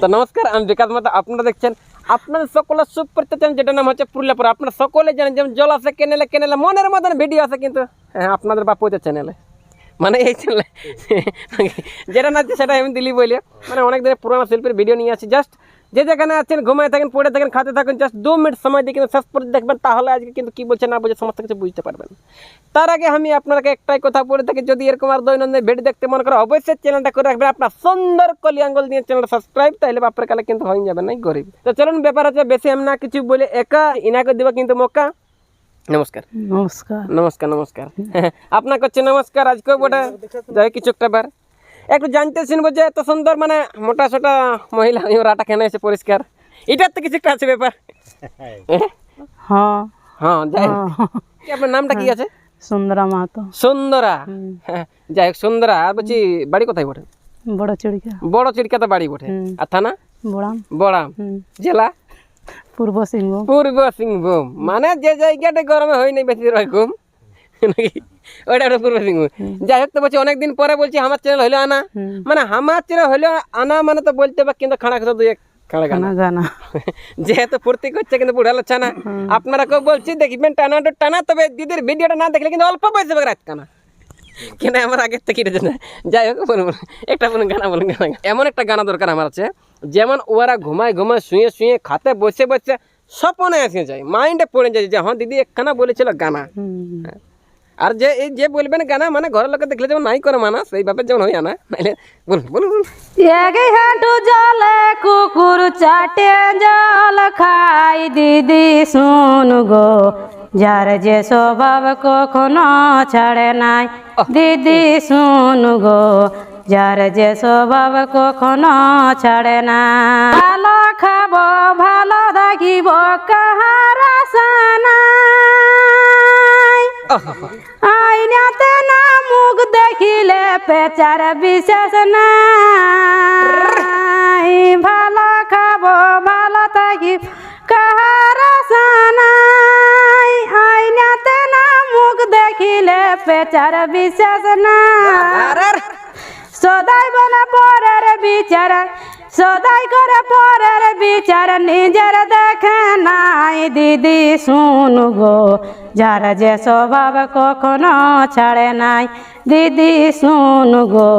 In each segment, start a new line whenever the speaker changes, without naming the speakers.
তো নমস্কার, আমি বিকাশ মাতা, আপনারা দেখছেন আপনাদের সকলের সুপরিচিত চ্যানেল যেটা নাম হচ্ছে পুরুলিয়াপুর। আপনারা সকলে জানেন যেমন জল আছে, কেনেলে কেনেলে, মনের মতন ভিডিও আছে কিন্তু হ্যাঁ আপনাদের বাপুতে চ্যানেলে মানে এই চ্যানেলে যেটা না সেটা আমি দিলি বলি। মানে অনেক পুরোনো শিল্পীর ভিডিও নিয়ে আসি। জাস্ট যে যেখানে আছেন ঘুমায় থাকেন পড়ে থাকেন খাতে থাকেন জাস্ট দু মিনিট সময় দিয়ে কিন্তু শেষ পর্যন্ত দেখবেন তাহলে আজকে কিন্তু কী বলছে না বলছে সমস্ত কিছু বুঝতে পারবেন। তার আগে আমি আপনাকে একটাই কথা বলে থাকি যদি এরকম আর দৈনন্দিন ভিডিও দেখতে মনে করো অবশ্যই চ্যানেলটা করে রাখবেন। আপনার সুন্দর কলি আঙ্গুল দিয়ে চ্যানেলটা সাবস্ক্রাইব তাহলে বাপের কালে কিন্তু হয়ে যাবে না গরিব। তো চলুন ব্যাপার হচ্ছে বেশি আমি না কিছু বলে একা ইনাকে দিব কিন্তু মক্কা। নমস্কার।
নমস্কার।
নমস্কার নমস্কার। আপনাকে হচ্ছে নমস্কার আজকে বটে। যাই কিছু একটা বার। একটু জানতে শুনব যে এত সুন্দর মানে মোটা সোটা মহিলা ওর আটা কেন এসে পরিষ্কার? এটার তো কিছু একটা আছে ব্যাপার। হ্যাঁ?
হ্যাঁ।
হ্যাঁ যাই আপনার নামটা কি আছে?
সুন্দরা মাহাতো।
সুন্দরা? হ্যাঁ যাই হোক সুন্দরা। আর বলছি বাড়ি কোথায় বটে?
বড় চিড়িকা
বড় চিড়কাতে বাড়ি বটে। আর থানা?
বড়াম।
বড়াম। জেলা?
পূর্ব সিংভূম।
পূর্ব সিংভূম। মানে যে জায়গাটা গরমে হয় নাই বেশি রকম নাকি? ওইটা হলো পূর্ব সিংভূম যাই হোক তো বলছি অনেকদিন পরে বলছি আমার চ্যানেল হইল আনা। মানে আমার চ্যানেল হইল আনা মানে তো বলতে পার কিন্তু খানা খাতা দুই এক খানা। খানা
জানা।
যেহেতু ফুর্তি করছে কিন্তু বুড়া লচ্ছা না আপনারা কেউ বলছি দেখবেন টানা টানা তবে দিদির ভিডিওটা না দেখলে কিন্তু অল্প পয়সা পাবে রাত কানা কেন আমার আগের থেকে এটা জানা? যাই হোক বলুন একটা বলুন গানা বলুন গানা এমন একটা গানা দরকার আমার আছে যেমন ওরা ঘুমায় ঘুমায় শুয়ে শুয়ে খাতে বসে বসে স্বপনে এসে যায় মাইন্ডে পড়ে যায় যে হ্যাঁ দিদি একখানা বলেছিল গানা। আর যে এই যে বলবেন গানা মানে ঘরের লোকে দেখলে যেমন নাই করে মানা সেই ব্যাপার যেমন হয় আনা নাইলে বলুন বলুন
এক হাঁটু জলে কুকুর চাটে জল খাই দিদি শুন গো যার যে স্বভাব কখনো ছাড়ে নাই। দিদি শুন গো যার যে স্বভাব কখনো ছাড়ে না ভালো খাব ভালো থাকিব কাহার আইনাতে না মুখ দেখিলে পেচার বিশেষ নাই। ভালো খাব ভালো থাকি কাহার আশা নাই। আইনাতে না মুখ দেখিলে পেচার বিশেষ নাই। সদাই বলে পরের বিচার সদাই করে পরের বিচার নিজের দেখে দিদি শুন গো। যার যে স্বভাব কখনো ছাড়ে নাই। দিদি শুন গো।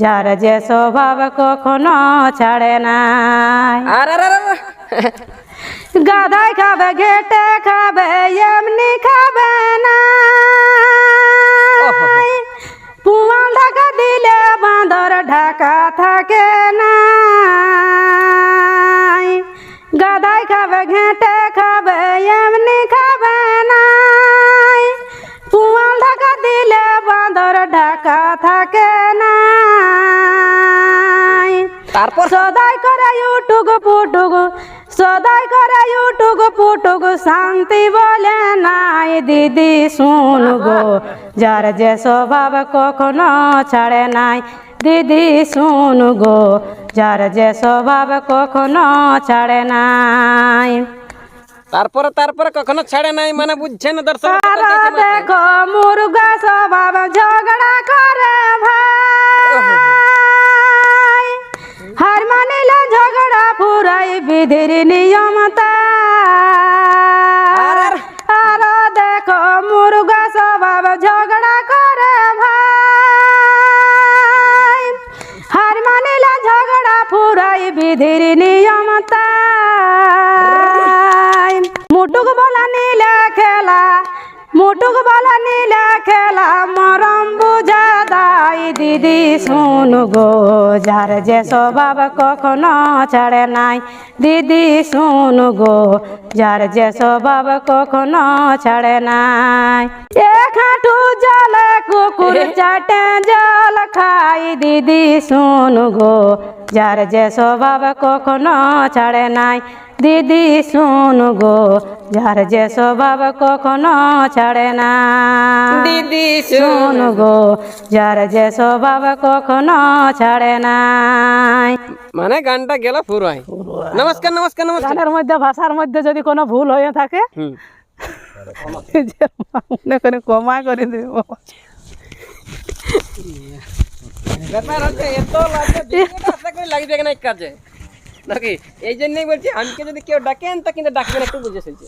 যার যে স্বভাব কখনো ছাড়ে নাই। গাধাই খাবে ঘেটে খাবে এমনি খাবে না। পুয়াল ঢাকা দিলে বাঁদর ঢাকা থাকে না। গাধাই খাবে ঘেটে এমনি খাবে না পুয়াল ঢাকা দিলে বাঁদর ঢাকা থাকে না
তারপর?
সদাই করে ইউটুক পুটুক সদাই করে ইউটুক পুটুক শান্তি বলে নাই দিদি শুন গো যার যে স্বভাব কখনো ছাড়ে নাই দিদি শুন গো যার যে স্বভাব কখনো ছাড়ে নাই।
তারপরে তারপরে কখনো ছাড়ে নাই মানে বুঝছেন না দর্শক
দেখো মুরগা স্বভাব ঝগড়া করে ভাই। হার মানিলে ঝগড়া পুরাই বিধির নিয়মতা আর দেখো মুরগা স্বভাব ঝগড়া করে ভাই। হার মানিলে ঝগড়া পুরাই বিধির নিয়মতা দিদি শুন গো যার যে স্বভাব কখনো ছাড়ে নাই। দিদি শুন গো যার যে স্বভাব কখনো ছাড়ে নাই। এক জল জলে কুকুর চাটে জল খাই। দিদি শুন গো যার যে স্বভাব কখনো ছাড়ে নাই। দিদি শুন গো যার যে স্বভাব কখনো ছাড়ে না
দিদি
শুন গো যার যে স্বভাব কখনো ছাড়ে নাই।
মানে গানটা গেল পুরাই। নমস্কার নমস্কার নমস্কার।
গানের মধ্যে ভাষার মধ্যে যদি কোনো ভুল হয়ে থাকে মনে করে ক্ষমা করে দেব।
ব্যাপার হচ্ছে এত করি লাগবে এখানে এক কাজে? নাকি? এই জন্যই বলছি, আমাকে যদি কেউ ডাকেন, তা কিন্তু ডাকবেন একটু বুঝে শুনছে।